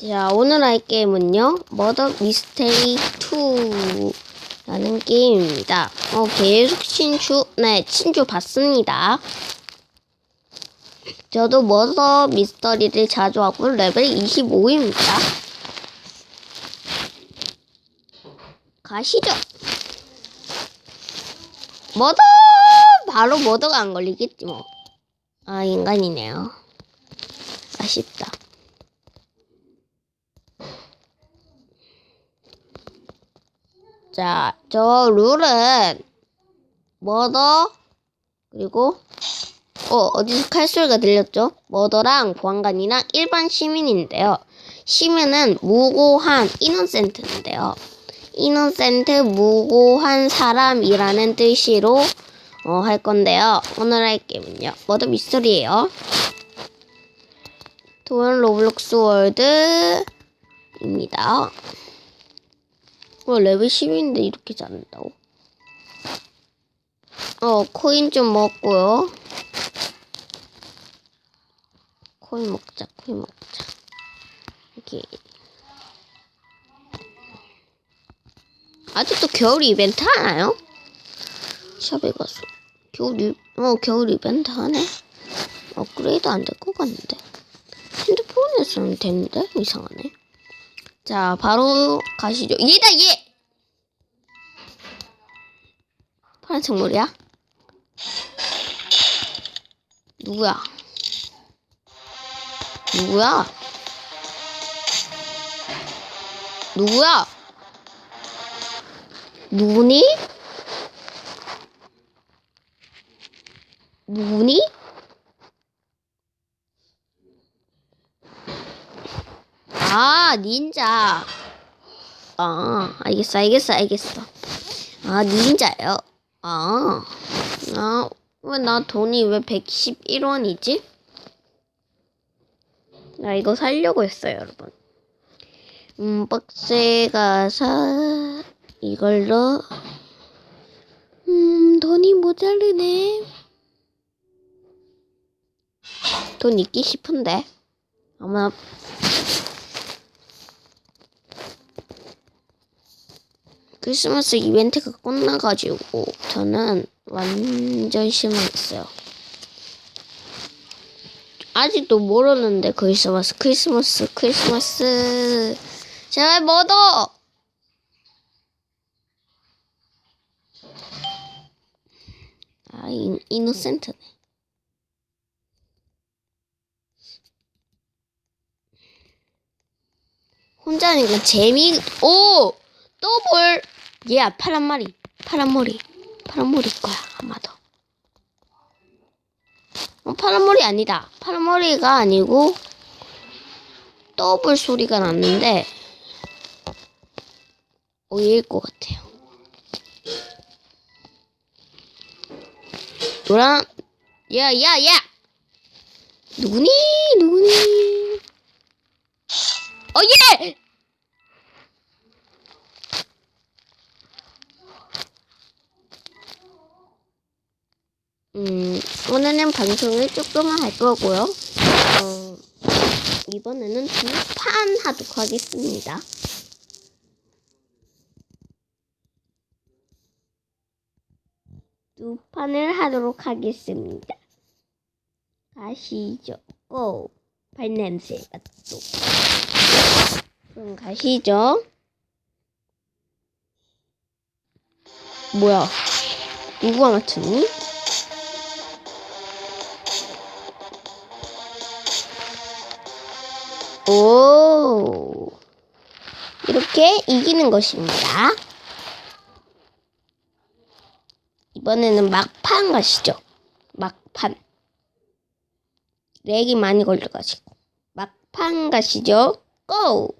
자, 오늘 할 게임은요, 머더 미스테리 2라는 게임입니다. 어, 계속 친추, 네, 친추 받습니다. 저도 머더 미스터리를 자주 하고 레벨 25입니다. 가시죠. 머더! 바로 머더가 안 걸리겠지 뭐. 아, 인간이네요. 아쉽다. 자, 저 룰은 머더 그리고 어 어디서 칼소리가 들렸죠? 머더랑 보안관이랑 일반 시민인데요. 시민은 무고한 이노센트인데요. 이노센트 무고한 사람이라는 뜻으로 어, 할 건데요. 오늘 할 게임은요. 머더 미스터리예요. 도연 로블록스 월드입니다. 어, 레벨 10인데 이렇게 잘한다고? 어, 코인 좀 먹고요. 코인 먹자, 코인 먹자. 이렇게. 아직도 겨울 이벤트 하나요? 샵에 가서. 겨울, 이, 어, 겨울 이벤트 하네? 업그레이드 안 될 것 같는데. 핸드폰에서는 되는데? 이상하네. 자, 바로 가시죠. 얘다, 얘! 파란색 머리야? 누구야? 누구야? 누구야? 누구니? 누구니? 아, 닌자. 아, 알겠어, 알겠어, 알겠어. 아, 닌자요. 아, 아, 왜나 돈이 왜 111원이지? 나 이거 살려고 했어요, 여러분. 음, 박스에 가서 이걸로 음, 돈이 모자르네. 돈 있기 싶은데. 아마 크리스마스 이벤트가 끝나가지고 저는 완전 실망했어요. 아직도 모르는데 크리스마스 크리스마스 크리스마스. 제발 뭐더 아 이, 이노센트네. 혼자 하니까 재미 오! 더블 얘야 파란 머리 파란 머리 파란 머리 거야 아마도 어, 파란 머리 아니다. 파란 머리가 아니고 더블 소리가 났는데 어 얘일 것 같아요. 노란 야야 야! 누구니? 누구니? 어 예! 음, 오늘은 방송을 조금만 할 거고요. 어, 이번에는 두 판 하도록 하겠습니다. 두 판을 하도록 하겠습니다. 가시죠. 고! 발냄새가 또. 그럼 가시죠. 뭐야? 누구가 맞췄니? 오. 이렇게 이기는 것입니다. 이번에는 막판 가시죠. 막판. 렉이 많이 걸려가지고. 막판 가시죠. 고!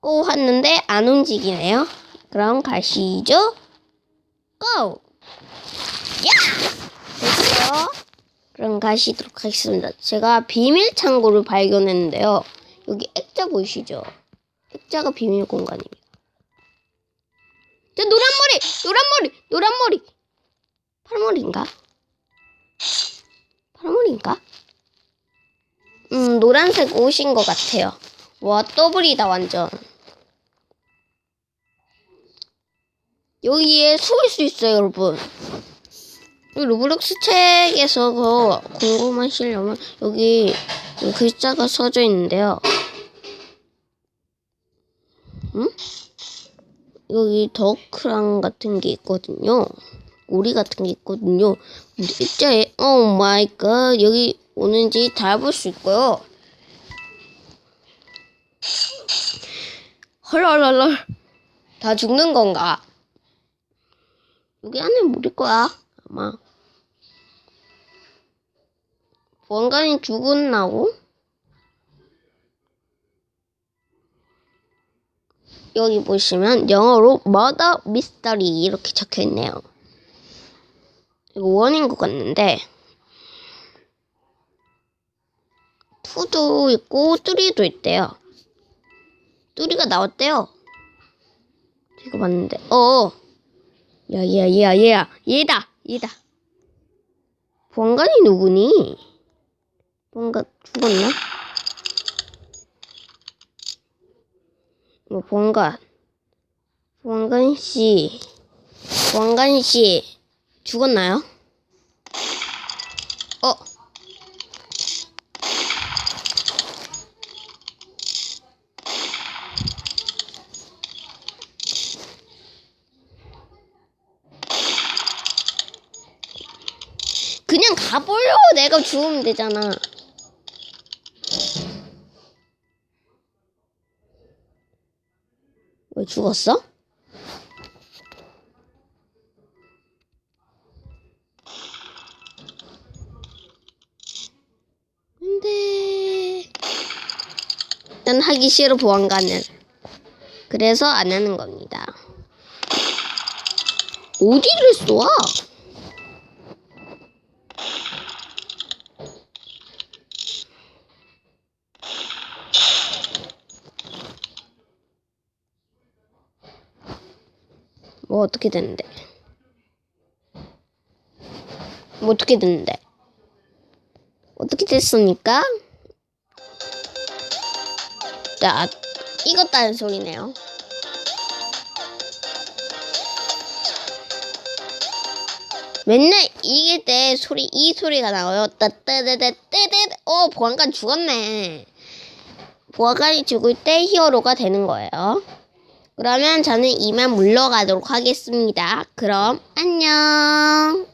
고 했는데 안 움직이네요. 그럼 가시죠. 고! 야! 됐어요. 그럼 가시도록 하겠습니다. 제가 비밀 창고를 발견했는데요. 여기 액자 보이시죠? 액자가 비밀 공간입니다. 저 노란 머리, 노란 머리, 노란 머리, 파란 머리인가? 파란 머리인가? 음, 노란색 옷인 것 같아요. 와 더블이다 완전. 여기에 숨을 수 있어요 여러분. 이 로블록스 책에서 궁금하시려면 여기 글자가 써져 있는데요. 응? 여기 더크랑 같은 게 있거든요. 오리 같은 게 있거든요. 입자에 오 마이 갓 여기 오는지 다 볼 수 있고요. 헐헐헐헐 다 죽는 건가? 여기 안에 물일 거야 아마. 원간이 죽었나고? 여기 보시면 영어로 murder mystery 이렇게 적혀 있네요. 이거 원인 것 같는데 투도 있고 뚜리도 있대요. 뚜리가 나왔대요. 제가 봤는데 어 야야 얘야 얘야 얘다 얘다 보안관이 누구니? 뭔가 죽었나? 뭐 보안관. 보안관 씨. 보안관 씨. 죽었나요? 어. 그냥 가버려 내가 죽으면 되잖아 왜 죽었어? 근데 난 하기 싫어 보안관을 그래서 안 하는 겁니다 어디를 쏘아? 뭐 어떻게 됐는데? 뭐 어떻게 됐는데? 어떻게 됐습니까? 자, 익었다는 소리네요. 맨날 이길 때 소리 이 소리가 나와요. 따따따따따따. 어 보안관 죽었네. 보안관이 죽을 때 히어로가 되는 거예요. 그러면 저는 이만 물러가도록 하겠습니다. 그럼 안녕.